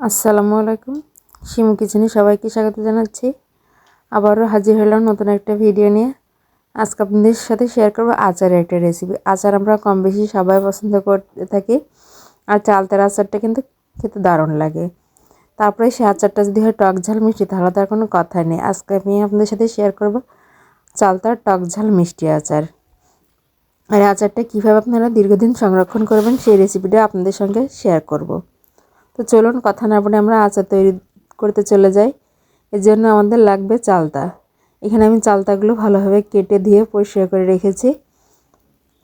আসসালামু আলাইকুম। শিমু কিচেনে সবাইকে স্বাগত জানাচ্ছি। আবারও হাজির হলাম নতুন একটা ভিডিও নিয়ে। আজকে আপনাদের সাথে শেয়ার করব আচারের একটা রেসিপি আচার আমরা কম বেশি সবাই পছন্দ করতে থাকি। আর চালতার আচারটা কিন্তু খেতে দারুণ লাগে। তারপরে সে আচারটা যদি হয় টক ঝাল মিষ্টি, তাহলে তার কোনো কথাই নেই। আজকে আমি আপনাদের সাথে শেয়ার করব চালতার টক ঝাল মিষ্টি আচার। আর আচারটা কীভাবে আপনারা দীর্ঘদিন সংরক্ষণ করবেন, সেই রেসিপিটা আপনাদের সঙ্গে শেয়ার করব। তো চলুন, কথা না বলে আমরা আচার তৈরি করতে চলে যাই। এর জন্য আমাদের লাগবে চালতা। এখানে আমি চালতাগুলো ভালোভাবে কেটে দিয়ে পরিষ্কার করে রেখেছি।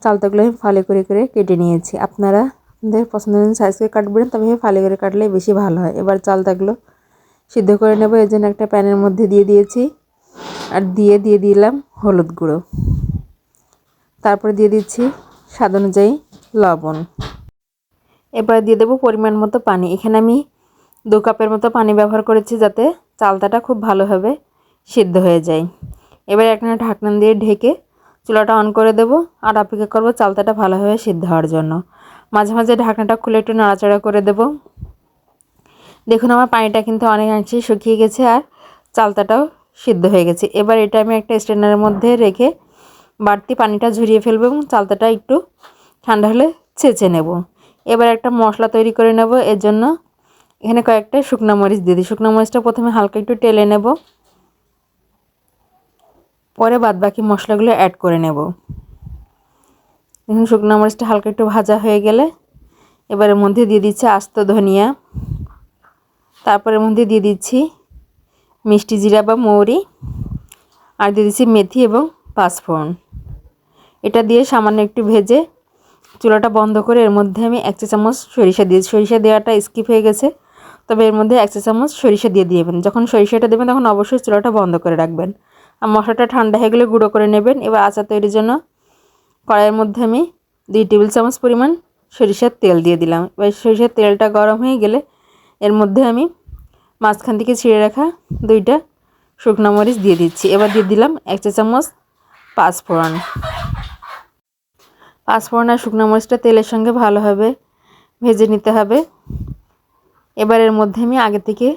চালতাগুলো আমি ফালে করে করে কেটে নিয়েছি। আপনারা আপনাদের পছন্দ সাইজ করে কাটবেন, তবে ফালে করে কাটলে বেশি ভালো হয়। এবার চালতাগুলো সিদ্ধ করে নেব। এর জন্য একটা প্যানের মধ্যে দিয়ে দিয়েছি। আর দিয়ে দিয়ে দিলাম হলুদ গুঁড়ো। তারপরে দিয়ে দিচ্ছি স্বাদ অনুযায়ী লবণ। এবার দিয়ে দেবো পরিমাণ মতো পানি। এখানে আমি দু কাপের মতো পানি ব্যবহার করেছি যাতে চালতাটা খুব ভালোভাবে সিদ্ধ হয়ে যায়। এবার একটা ঢাকনা দিয়ে ঢেকে চুলাটা অন করে দেব আর অপেক্ষা করব চালতাটা ভালোভাবে সিদ্ধ হওয়ার জন্য। মাঝে মাঝে ঢাকনাটা খুলে একটু নাড়াচাড়া করে দেব। দেখুন, আমার পানিটা কিন্তু অনেকাংশেই শুকিয়ে গেছে আর চালতাটাও সিদ্ধ হয়ে গেছে। এবার এটা আমি একটা স্ট্যান্ডারের মধ্যে রেখে বাড়তি পানিটা ঝরিয়ে ফেলব এবং চালতাটা একটু ঠান্ডা হলে ছেঁচে নেব। এবার একটা মশলা তৈরি করে নেব, এর জন্য এখানে কয়েকটা শুকনো মরিচ দিয়ে দিই। শুকনো মরিচটা প্রথমে হালকা একটু টেলে নেব। পরে বাদ বাকি মশলাগুলো অ্যাড করে নেব। এখন শুকনো মরিচটা হালকা একটু ভাজা হয়ে গেলে এবারের মধ্যে দিয়ে দিচ্ছি আস্ত ধনিয়া। তারপরের মধ্যে দিয়ে দিচ্ছি মিষ্টি জিরা বা মৌরি আর দিয়ে দিচ্ছি মেথি এবং পাঁচফোড়ন। এটা দিয়ে সামান্য একটু ভেজে চুলাটা বন্ধ করে এর মধ্যে আমি এক চা চামচ সরিষা দিয়েছি সরিষা দেওয়াটা স্কিপ হয়ে গেছে। তবে এর মধ্যে এক চা চামচ সরিষা দিয়ে দিবেন। যখন সরিষাটা দেবেন তখন অবশ্যই চুলাটা বন্ধ করে রাখবেন। আর মশলাটা ঠান্ডা হয়ে গেলে গুঁড়ো করে নেবেন। এবার আচার তৈরির জন্য কড়াইয়ের মধ্যে আমি দুই টেবিল চামচ পরিমাণ সরিষার তেল দিয়ে দিলাম। এবার সরিষার তেলটা গরম হয়ে গেলে এর মধ্যে আমি মাঝখান থেকে ছিঁড়ে রাখা দুইটা শুকনো মরিচ দিয়ে দিচ্ছি। এবার দিয়ে দিলাম এক চা চামচ পাঁচফোড়ন। পাঁচফোড়ন আর শুকনো মরিচটা তেলের সঙ্গে ভালোভাবে ভেজে নিতে হবে। এবার এর মধ্যে আমি আগে থেকে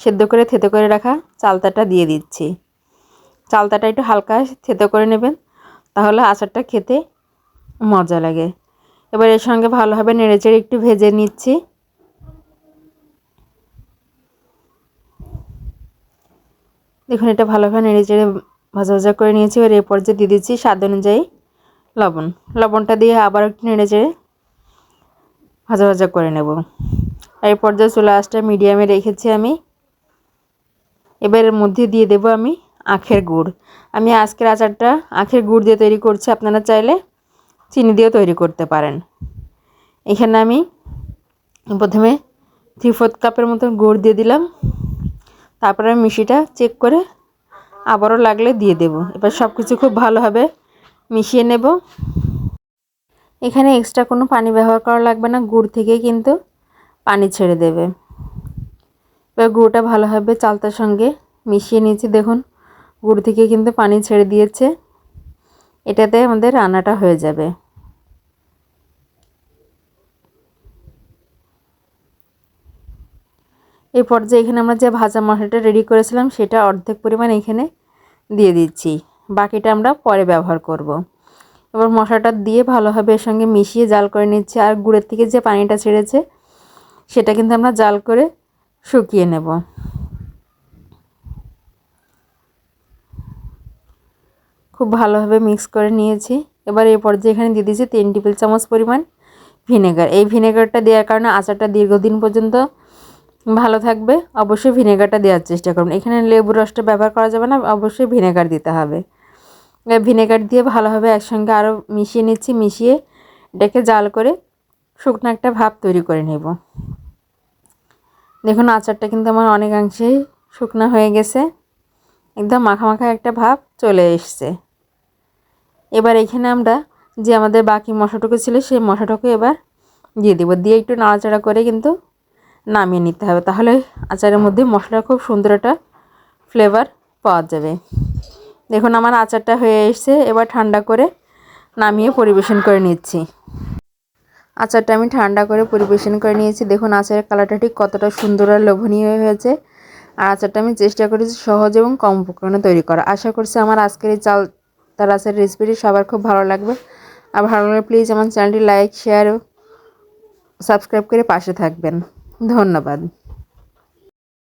সেদ্ধ করে থেতো করে রাখা চালতাটা দিয়ে দিচ্ছি। চালতাটা একটু হালকা থেতো করে নেবেন, তাহলে আচারটা খেতে মজা লাগে। এবার এর সঙ্গে ভালোভাবে নেড়েচেড়ে একটু ভেজে নিচ্ছি। দেখুন, এটা ভালোভাবে নেড়েচেড়ে ভাজা ভাজা করে নিয়েছি। এবার এরপর যে দিয়ে দিচ্ছি স্বাদ অনুযায়ী লবণ। লবণটা দিয়ে আবার একটু নেড়ে চেড়ে ভাজা ভাজা করে নেব। এই পর্যায়ে চলে আসটা মিডিয়ামে রেখেছি আমি, এবার এর মধ্যে দিয়ে দেব আমি আখের গুড়। আমি আজকের আচারটা আখের গুড় দিয়ে তৈরি করছি, আপনারা চাইলে চিনি দিয়েও তৈরি করতে পারেন। এখানে আমি প্রথমে থ্রি ফোর্থ কাপের মতো গুড় দিয়ে দিলাম। তারপরে আমি মিষ্টিটা চেক করে আবারও লাগলে দিয়ে দেব। এবার সব কিছু খুব ভালোভাবে মিশিয়ে নেব। এখানে এক্সট্রা কোনো পানি ব্যবহার করা লাগবে না, গুড় থেকে কিন্তু পানি ছেড়ে দেবে। এবার গুড়টা ভালোভাবে চালতার সঙ্গে মিশিয়ে নিয়েছি, দেখুন, গুড় থেকে কিন্তু পানি ছেড়ে দিয়েছে। এটাতে আমাদের রান্নাটা হয়ে যাবে। এই পর্যায়ে এখানে আমরা যে ভাজা মশলাটা রেডি করেছিলাম, সেটা অর্ধেক পরিমাণ এখানে দিয়ে দিচ্ছি। বাকিটা আমরা পরে ব্যবহার করব। এবার মশলাটা দিয়ে ভালোভাবে এর সঙ্গে মিশিয়ে জাল করে নিচ্ছি। আর গুড়ের থেকে যে পানিটা ছেড়েছে, সেটা কিন্তু আমরা জাল করে শুকিয়ে নেব। খুব ভালোভাবে মিক্স করে নিয়েছি। এবার এই পর্যায়ে এখানে দিয়ে দিয়েছি তিন টেবিল চামচ পরিমাণ ভিনেগার। এই ভিনেগারটা দেওয়ার কারণে আচারটা দীর্ঘদিন পর্যন্ত ভালো থাকবে। অবশ্যই ভিনেগারটা দেওয়ার চেষ্টা করুন। এখানে লেবুর রসটা ব্যবহার করা যাবে না, অবশ্যই ভিনেগার দিতে হবে। ভিনেগার দিয়ে ভালোভাবে একসঙ্গে আরও মিশিয়ে নিচ্ছি, মিশিয়ে ডেকে জাল করে শুকনো একটা ভাপ তৈরি করে নেব। দেখুন আচারটা কিন্তু আমার অনেকাংশেই শুকনো হয়ে গেছে, একদম মাখা মাখা একটা ভাব চলে এসছে। এবার এখানে আমরা যে আমাদের বাকি মশাটুকু ছিল সেই মশাটুকু এবার দিয়ে দেবো। দিয়ে একটু নাড়াচাড়া করে কিন্তু নামিয়ে নিতে হবে, তাহলে আচারের মধ্যে মশলার খুব সুন্দর একটা ফ্লেভার পাওয়া যাবে। দেখুন, আমার আচারটা হয়ে এসছে। এবার ঠান্ডা করে নামিয়ে পরিবেশন করে নিচ্ছি। আচারটা আমি ঠান্ডা করে পরিবেশন করে নিয়েছি। দেখুন, আচারের কালারটা ঠিক কতটা সুন্দর আর লোভনীয় হয়েছে। আর আচারটা আমি চেষ্টা করেছি সহজ এবং কম উপকরণে তৈরি করা আশা করছি আমার আজকের এই চাল, তার আচার রেসিপিটি সবার খুব ভালো লাগবে। আর ভালো লাগলে প্লিজ আমার চ্যানেলটি লাইক শেয়ার সাবস্ক্রাইব করে পাশে থাকবেন। ধন্যবাদ।